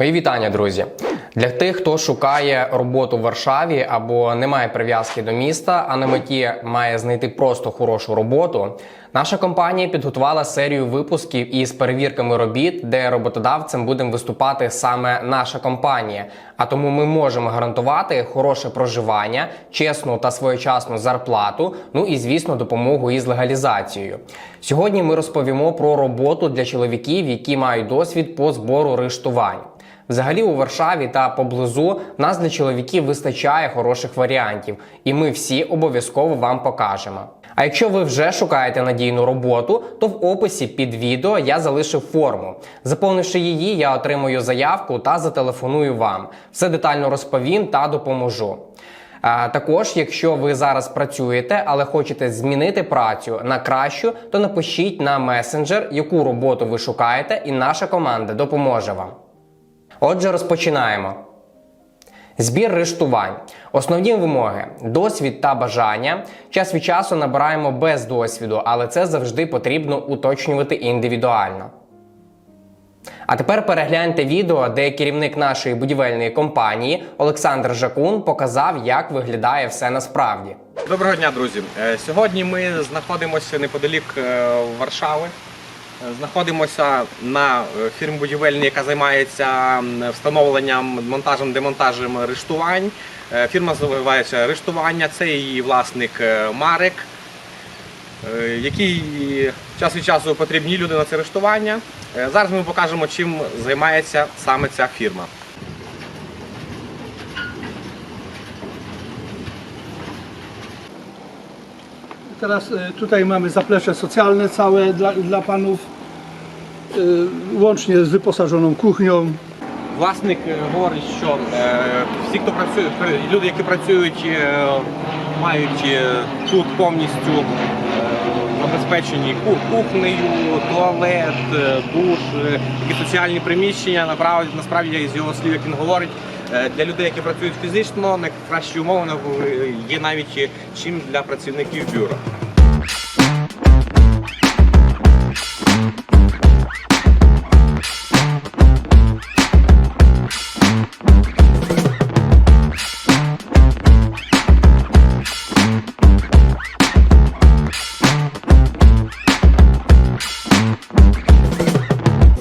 Мої вітання, друзі. Для тих, хто шукає роботу в Варшаві або не має прив'язки до міста, а на меті має знайти просто хорошу роботу. Наша компанія підготувала серію випусків із перевірками робіт, де роботодавцем будемо виступати саме наша компанія. А тому ми можемо гарантувати хороше проживання, чесну та своєчасну зарплату, ну і звісно, допомогу із легалізацією. Сьогодні ми розповімо про роботу для чоловіків, які мають досвід по збору рештувань. Взагалі у Варшаві та поблизу нас для чоловіків вистачає хороших варіантів, і ми всі обов'язково вам покажемо. А якщо ви вже шукаєте надійну роботу, то в описі під відео я залишив форму. Заповнивши її, я отримую заявку та зателефоную вам. Все детально розповім та допоможу. А, також, якщо ви зараз працюєте, але хочете змінити працю на кращу, то напишіть на месенджер, яку роботу ви шукаєте, і наша команда допоможе вам. Отже, розпочинаємо. Збір рештувань. Основні вимоги: досвід та бажання. Час від часу набираємо без досвіду, але це завжди потрібно уточнювати індивідуально. А тепер перегляньте відео, де керівник нашої будівельної компанії Олександр Жакун показав, як виглядає все насправді. Доброго дня, друзі. Е, Сьогодні ми знаходимося неподалік е, Варшави. Знаходимося на е, фірмі будівельній, яка займається встановленням, монтажем, демонтажем рештувань. Е, Фірма називається Рештування. Це її власник Марик, е, який час від часу потрібні люди на це рештування. Зараз ми покажемо, чим займається саме ця фірма. Teraz e, tutaj mamy zaplecze socjalne całe dla, dla panów, e, łącznie z wyposażoną kuchnią. Власник говорить, що всі, хто працює, люди, які працюють, мають тут повністю забезпечені кухнею, туалет, душ, такі соціальні приміщення. Насправді, насправді з його слів, як він говорить, для людей, які працюють фізично, найкращі умови е, є навіть е, чим для працівників бюро.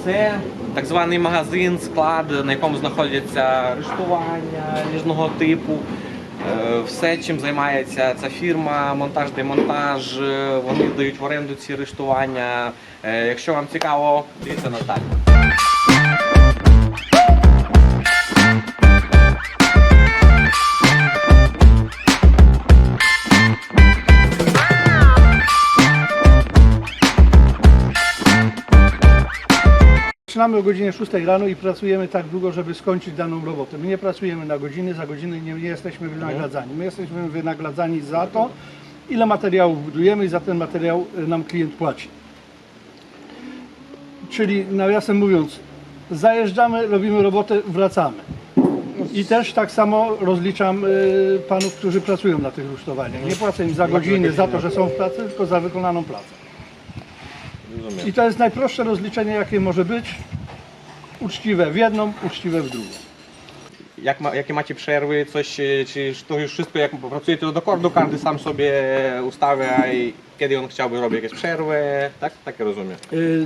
Це так званий магазин, склад, на якому знаходяться рештування різного типу. Е, Все, чим займається ця фірма, монтаж, демонтаж, е, вони дають в оренду ці рештування. Е, Якщо вам цікаво, дивіться на Наталю. Zaczynamy o godzinie 6 rano i pracujemy tak długo, żeby skończyć daną robotę. My nie pracujemy na godziny, za godziny nie, nie jesteśmy wynagradzani. My jesteśmy wynagradzani za to, ile materiałów budujemy i za ten materiał e, nam klient płaci. Czyli nawiasem mówiąc, zajeżdżamy, robimy robotę, wracamy. I też tak samo rozliczam y, panów, którzy pracują na tych rusztowaniach. Nie płacę im za godziny, za to, że są w pracy, tylko za wykonaną pracę. I to jest najprostsze rozliczenie, jakie może być. Uczciwe w jedną, uczciwe w drugą. Jak ma, jakie macie przerwy, coś, e, czy to już wszystko, jak pracujecie do akordu, każdy sam sobie ustawia, i kiedy on chciałby robić jakieś przerwy, tak? Tak rozumiem. Y,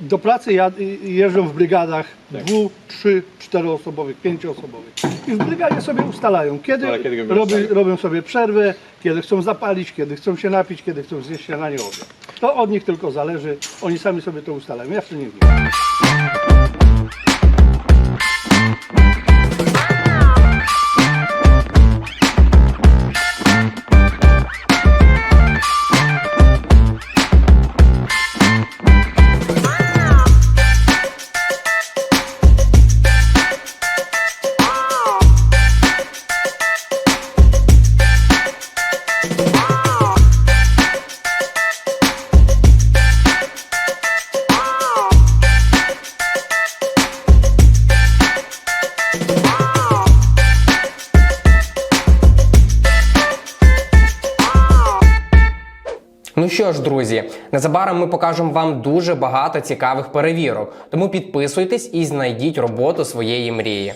Do pracy ja, y, jeżdżą w brygadach dwu, trzy, czteroosobowych, pięcioosobowych. I w brygadzie sobie ustalają, kiedy, Ale kiedy robi, robią sobie przerwę, kiedy chcą zapalić, kiedy chcą się napić, kiedy chcą zjeść śniadanie obiad. To od nich tylko zależy, oni sami sobie to ustalają. Ja w to nie wiem. Що ж, друзі, незабаром ми покажемо вам дуже багато цікавих перевірок. Тому підписуйтесь і знайдіть роботу своєї мрії.